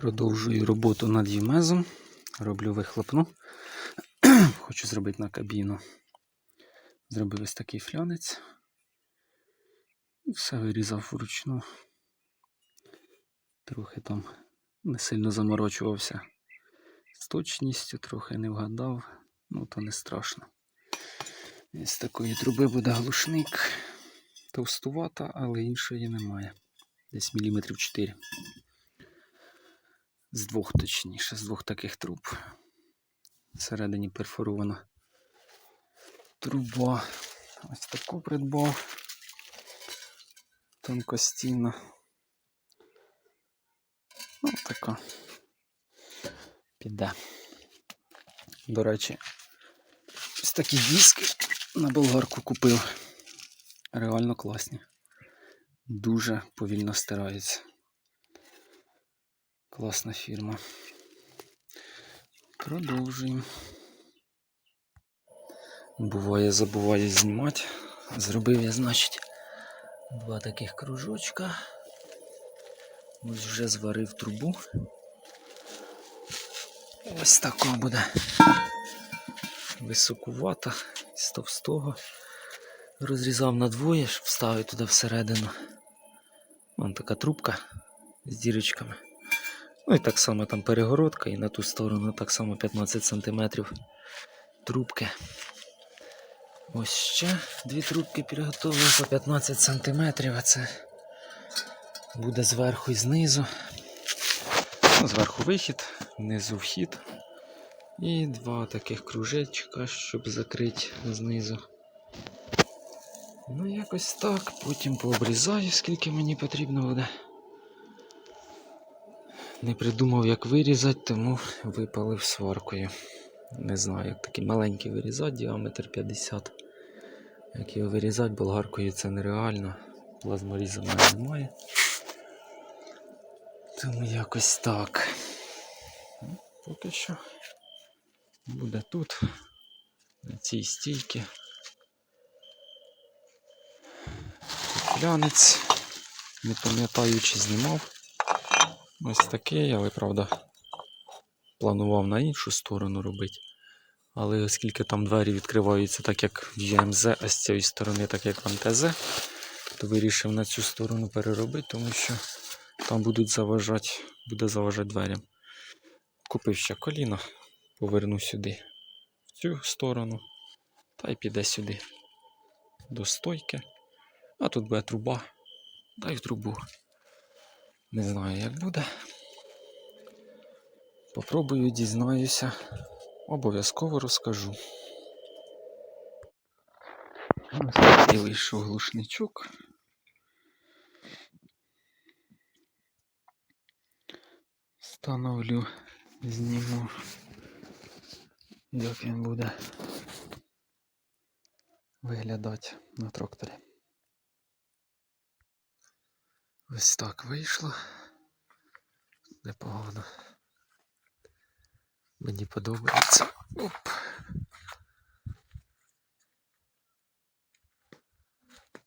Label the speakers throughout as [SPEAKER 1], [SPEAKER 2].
[SPEAKER 1] Продовжую роботу над Юмезом. Роблю вихлопну. Хочу зробити на кабіну. Зробив ось такий флянець. Все вирізав вручну. Трохи там не сильно заморочувався з точністю, трохи не вгадав. Ну, то не страшно. З такої труби буде глушник. Товстувата, але іншої немає. Десь міліметрів 4. З двох точніше, з двох таких труб. Всередині перфорована труба. Ось таку придбав. Тонкостінна. Ну, така. Піде. До речі, ось такі диски на болгарку купив. Реально класні. Дуже повільно стираються. Класна фірма. Продовжуємо. Буває, забуваю знімати. Зробив я, значить, два таких кружочка. Ось вже зварив трубу. Ось така буде високувата з товстого. Розрізав на двоє, щоб вставити туди всередину. Вон така трубка з дірочками. Ну і так само там перегородка і на ту сторону так само 15 см трубки. Ось ще дві трубки підготовлені по 15 см, а це буде зверху і знизу. Ну, зверху вихід, внизу вхід. І два таких кружечка, щоб закрити знизу. Ну, якось так. Потім пообрізаю, скільки мені потрібно буде. Не придумав, як вирізати, тому випалив сваркою. Не знаю, як такий маленький вирізати, діаметр 50. Як його вирізати, болгаркою це нереально. Плазморіза мене немає. Тому якось так. Ну, Поки що буде тут, на цій стійці. Глянець, не пам'ятаю, чи знімав. Ось такий, але правда планував на іншу сторону робити. Але оскільки там двері відкриваються так, як в ЮМЗ, а з цієї сторони, так як в МТЗ, то вирішив на цю сторону переробити, тому що там будуть заважати, буде заважати дверям. Купив ще коліно, поверну сюди, в цю сторону, та й піде сюди до стойки. А тут буде труба. Дай в трубу. Не знаю, як буде. Попробую, дізнаюся. Обов'язково розкажу. Ось такий вийшов глушничок. Встановлю, зніму, як він буде виглядати на тракторі. Ось так вийшло. Непогано. Мені подобається. Оп.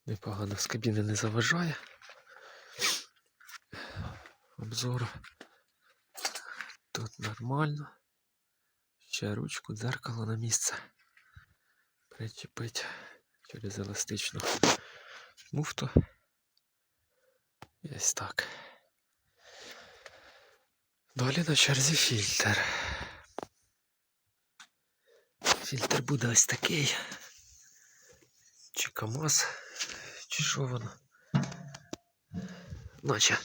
[SPEAKER 1] Непогано з кабіни не заважає. Обзор. Тут нормально. Ще ручку, дзеркало на місце. Причепить через еластичну муфту. Ось так. Далі на черзі фільтр. Фільтр буде ось такий. Чи КАМАЗ, чи що воно. Наче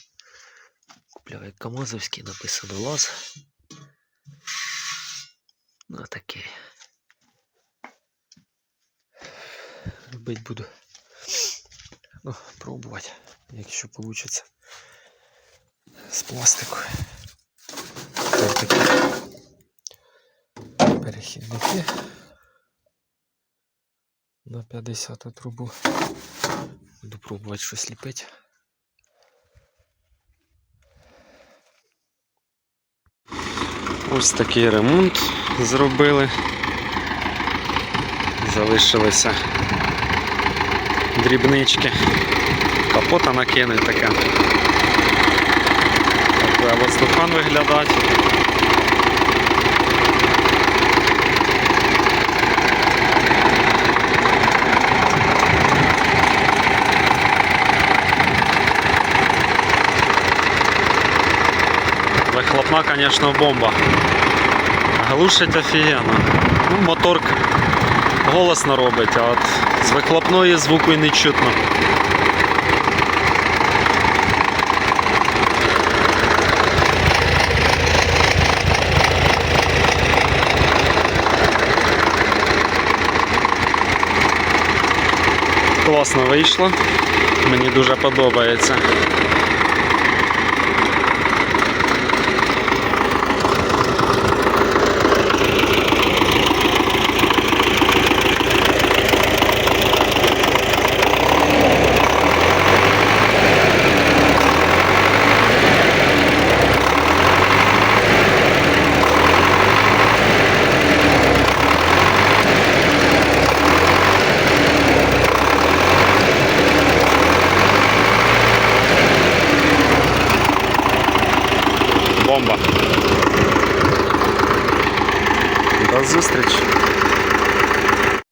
[SPEAKER 1] купляв як КАМАЗовський, написано ЛАЗ. Ну такий. Робити буду. Ну, пробувати, якщо вийде. З пластику. Тут такі перехідники на 50 трубу. Буду пробувати щось ліпити. Ось такий ремонт зробили. Залишилися дрібнички. Капота накинуть таке. Така воздуха
[SPEAKER 2] екран виглядати. Вихлопна, звісно, бомба. Глушить офігенно. Ну, мотор голосно робить, а от з вихлопної звуку і не чутно. Класно вийшло. Мені дуже подобається. Бомба. До зустрічі.